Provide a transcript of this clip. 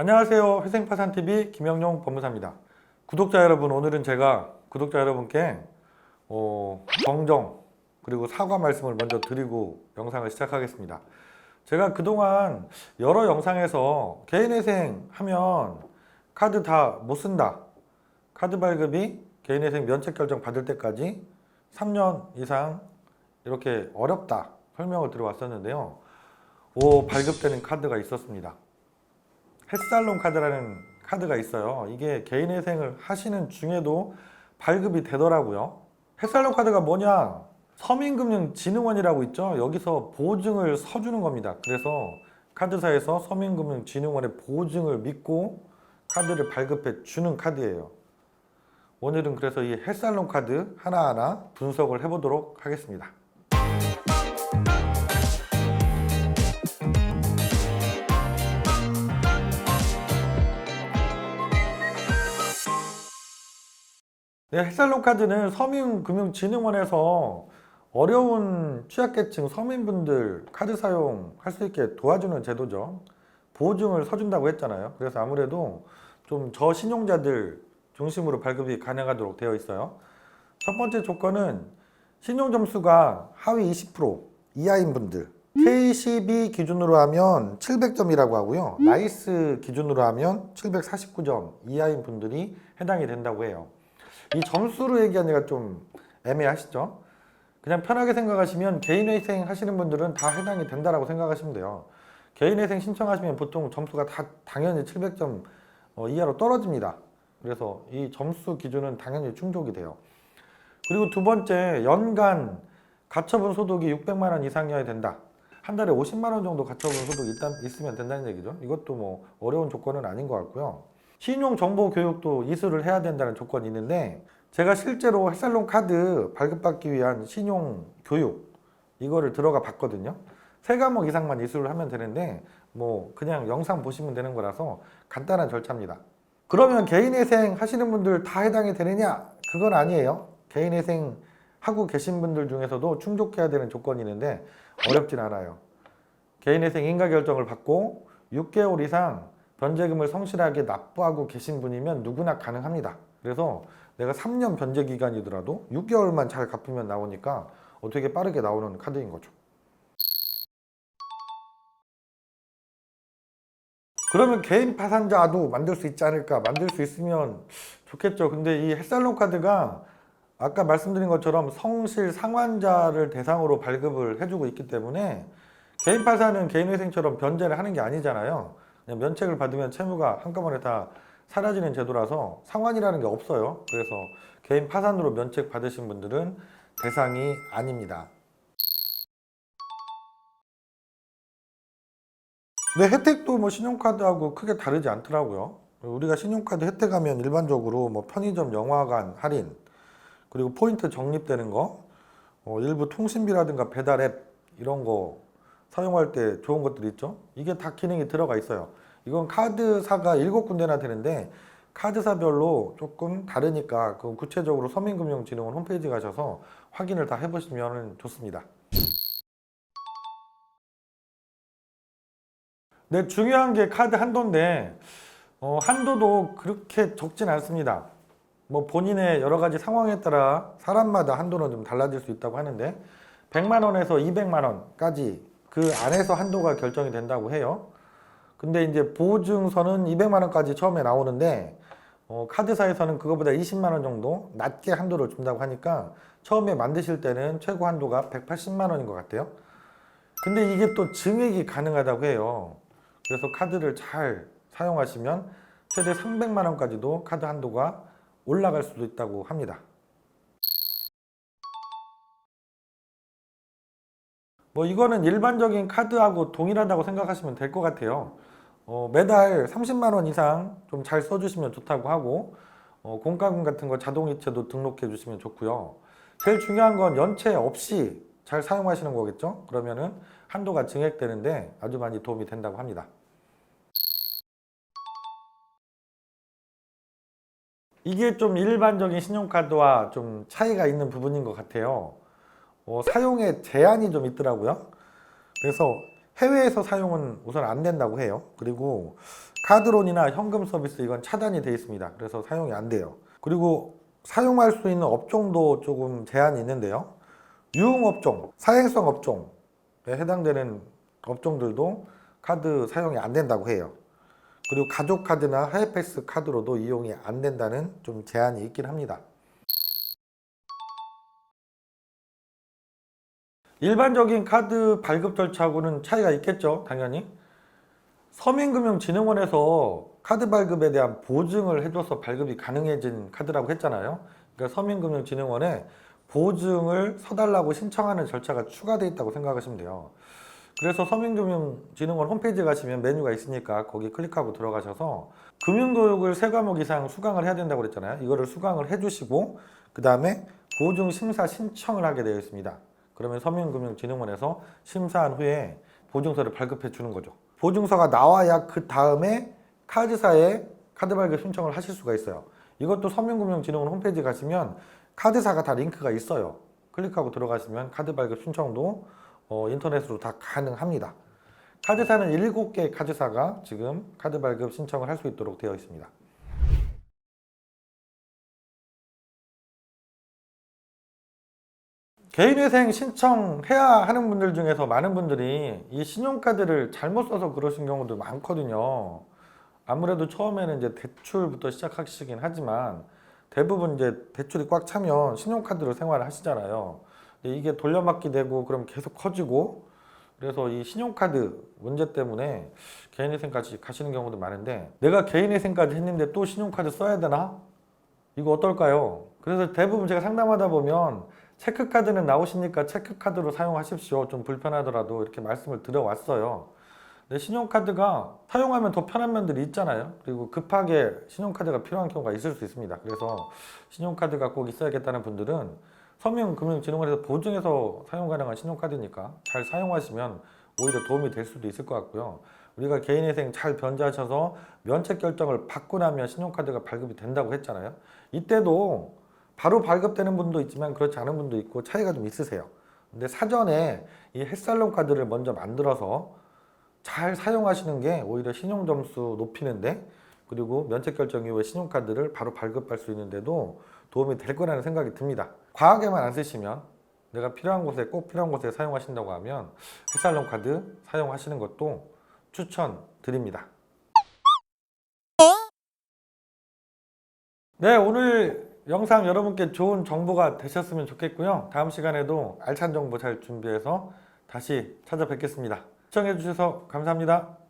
안녕하세요. 회생파산TV 김영용 법무사입니다. 구독자 여러분, 오늘은 제가 구독자 여러분께 어, 정정 그리고 사과 말씀을 먼저 드리고 영상을 시작하겠습니다. 제가 그동안 여러 영상에서 개인회생 하면 카드 다 못 쓴다. 카드 발급이 개인회생 면책 결정 받을 때까지 3년 이상 이렇게 어렵다 설명을 드려왔었는데요. 오, 발급되는 카드가 있었습니다. 햇살론 카드라는 카드가 있어요. 이게 개인회생을 하시는 중에도 발급이 되더라고요. 햇살론 카드가 뭐냐? 서민금융진흥원이라고 있죠. 여기서 보증을 서주는 겁니다. 그래서 카드사에서 서민금융진흥원의 보증을 믿고 카드를 발급해 주는 카드예요. 오늘은 그래서 이 햇살론 카드 하나하나 분석을 해보도록 하겠습니다. 네, 햇살론 카드는 서민금융진흥원에서 어려운 취약계층 서민분들 카드 사용할 수 있게 도와주는 제도죠. 보증을 서준다고 했잖아요. 그래서 아무래도 좀 저신용자들 중심으로 발급이 가능하도록 되어 있어요. 첫 번째 조건은 신용 점수가 하위 20% 이하인 분들. K12 기준으로 하면 700점이라고 하고요. 나이스 기준으로 하면 749점 이하인 분들이 해당이 된다고 해요. 이 점수로 얘기하기가 좀 애매하시죠? 그냥 편하게 생각하시면 개인회생 하시는 분들은 다 해당이 된다라고 생각하시면 돼요. 개인회생 신청하시면 보통 점수가 다 당연히 700점 어, 이하로 떨어집니다. 그래서 이 점수 기준은 당연히 충족이 돼요. 그리고 두 번째, 연간 가처분 소득이 600만 원 이상이어야 된다. 한 달에 50만 원 정도 가처분 소득이 있다, 있으면 된다는 얘기죠. 이것도 뭐 어려운 조건은 아닌 것 같고요. 신용 정보 교육도 이수를 해야 된다는 조건이 있는데 제가 실제로 햇살론 카드 발급받기 위한 신용 교육 이거를 들어가 봤거든요. 세 과목 이상만 이수를 하면 되는데 뭐 그냥 영상 보시면 되는 거라서 간단한 절차입니다. 그러면 개인회생 하시는 분들 다 해당이 되느냐? 그건 아니에요. 개인회생 하고 계신 분들 중에서도 충족해야 되는 조건이 있는데 어렵진 않아요. 개인회생 인가 결정을 받고 6개월 이상 변제금을 성실하게 납부하고 계신 분이면 누구나 가능합니다. 그래서 내가 3년 변제 기간이더라도 6개월만 잘 갚으면 나오니까 어떻게 빠르게 나오는 카드인 거죠. 그러면 개인 파산자도 만들 수 있지 않을까? 만들 수 있으면 좋겠죠. 근데 이 햇살론 카드가 아까 말씀드린 것처럼 성실 상환자를 대상으로 발급을 해주고 있기 때문에 개인 파산은 개인 회생처럼 변제를 하는 게 아니잖아요. 면책을 받으면 채무가 한꺼번에 다 사라지는 제도라서 상환이라는 게 없어요. 그래서 개인 파산으로 면책 받으신 분들은 대상이 아닙니다. 네, 혜택도 뭐 신용카드하고 크게 다르지 않더라고요. 우리가 신용카드 혜택하면 일반적으로 뭐 편의점 영화관 할인, 그리고 포인트 적립되는 거, 어, 일부 통신비라든가 배달 앱 이런 거 사용할 때 좋은 것들 있죠? 이게 다 기능이 들어가 있어요. 이건 카드사가 일곱 군데나 되는데 카드사별로 조금 다르니까 그 구체적으로 서민금융진흥원 홈페이지 가셔서 확인을 다 해보시면 좋습니다. 네, 중요한 게 카드 한도인데 어, 한도도 그렇게 적진 않습니다. 뭐 본인의 여러 가지 상황에 따라 사람마다 한도는 좀 달라질 수 있다고 하는데 100만 원에서 200만 원까지 그 안에서 한도가 결정이 된다고 해요. 근데 이제 보증서는 200만 원까지 처음에 나오는데 어, 카드사에서는 그거보다 20만 원 정도 낮게 한도를 준다고 하니까 처음에 만드실 때는 최고 한도가 180만 원인 것 같아요. 근데 이게 또 증액이 가능하다고 해요. 그래서 카드를 잘 사용하시면 최대 300만 원까지도 카드 한도가 올라갈 수도 있다고 합니다. 뭐 이거는 일반적인 카드하고 동일하다고 생각하시면 될 것 같아요. 어, 매달 30만 원 이상 좀 잘 써주시면 좋다고 하고 어, 공과금 같은 거 자동이체도 등록해 주시면 좋고요. 제일 중요한 건 연체 없이 잘 사용하시는 거겠죠? 그러면은 한도가 증액되는데 아주 많이 도움이 된다고 합니다. 이게 좀 일반적인 신용카드와 좀 차이가 있는 부분인 것 같아요. 어, 사용에 제한이 좀 있더라고요. 그래서 해외에서 사용은 우선 안 된다고 해요. 그리고 카드론이나 현금 서비스 이건 차단이 되어 있습니다. 그래서 사용이 안 돼요. 그리고 사용할 수 있는 업종도 조금 제한이 있는데요. 유흥업종, 사행성 업종에 해당되는 업종들도 카드 사용이 안 된다고 해요. 그리고 가족 카드나 하이패스 카드로도 이용이 안 된다는 좀 제한이 있긴 합니다. 일반적인 카드 발급 절차하고는 차이가 있겠죠, 당연히. 서민금융진흥원에서 카드 발급에 대한 보증을 해줘서 발급이 가능해진 카드라고 했잖아요. 그러니까 서민금융진흥원에 보증을 서달라고 신청하는 절차가 추가되어 있다고 생각하시면 돼요. 그래서 서민금융진흥원 홈페이지에 가시면 메뉴가 있으니까 거기 클릭하고 들어가셔서 금융교육을 세 과목 이상 수강을 해야 된다고 그랬잖아요. 이거를 수강을 해주시고 그 다음에 보증 심사 신청을 하게 되어 있습니다. 그러면 서민금융진흥원에서 심사한 후에 보증서를 발급해 주는 거죠. 보증서가 나와야 그 다음에 카드사에 카드 발급 신청을 하실 수가 있어요. 이것도 서민금융진흥원 홈페이지 가시면 카드사가 다 링크가 있어요. 클릭하고 들어가시면 카드 발급 신청도 어, 인터넷으로 다 가능합니다. 카드사는 7개 카드사가 지금 카드 발급 신청을 할 수 있도록 되어 있습니다. 개인회생 신청해야 하는 분들 중에서 많은 분들이 이 신용카드를 잘못 써서 그러신 경우도 많거든요. 아무래도 처음에는 이제 대출부터 시작하시긴 하지만 대부분 이제 대출이 꽉 차면 신용카드로 생활을 하시잖아요. 근데 이게 돌려막기 되고 그럼 계속 커지고 그래서 이 신용카드 문제 때문에 개인회생까지 가시는 경우도 많은데 내가 개인회생까지 했는데 또 신용카드 써야 되나? 이거 어떨까요? 그래서 대부분 제가 상담하다 보면 체크카드는 나오시니까 체크카드로 사용하십시오. 좀 불편하더라도 이렇게 말씀을 드려왔어요. 근데 신용카드가 사용하면 더 편한 면들이 있잖아요. 그리고 급하게 신용카드가 필요한 경우가 있을 수 있습니다. 그래서 신용카드가 꼭 있어야겠다는 분들은 서민금융진흥원에서 보증해서 사용 가능한 신용카드니까 잘 사용하시면 오히려 도움이 될 수도 있을 것 같고요. 우리가 개인회생 잘 변제하셔서 면책 결정을 받고 나면 신용카드가 발급이 된다고 했잖아요. 이때도 바로 발급되는 분도 있지만 그렇지 않은 분도 있고 차이가 좀 있으세요. 근데 사전에 이 햇살론 카드를 먼저 만들어서 잘 사용하시는 게 오히려 신용 점수 높이는데 그리고 면책 결정 이후에 신용카드를 바로 발급할 수 있는데도 도움이 될 거라는 생각이 듭니다. 과하게만 안 쓰시면 내가 필요한 곳에 꼭 필요한 곳에 사용하신다고 하면 햇살론 카드 사용하시는 것도 추천드립니다. 네, 오늘 영상 여러분께 좋은 정보가 되셨으면 좋겠고요. 다음 시간에도 알찬 정보 잘 준비해서 다시 찾아뵙겠습니다. 시청해주셔서 감사합니다.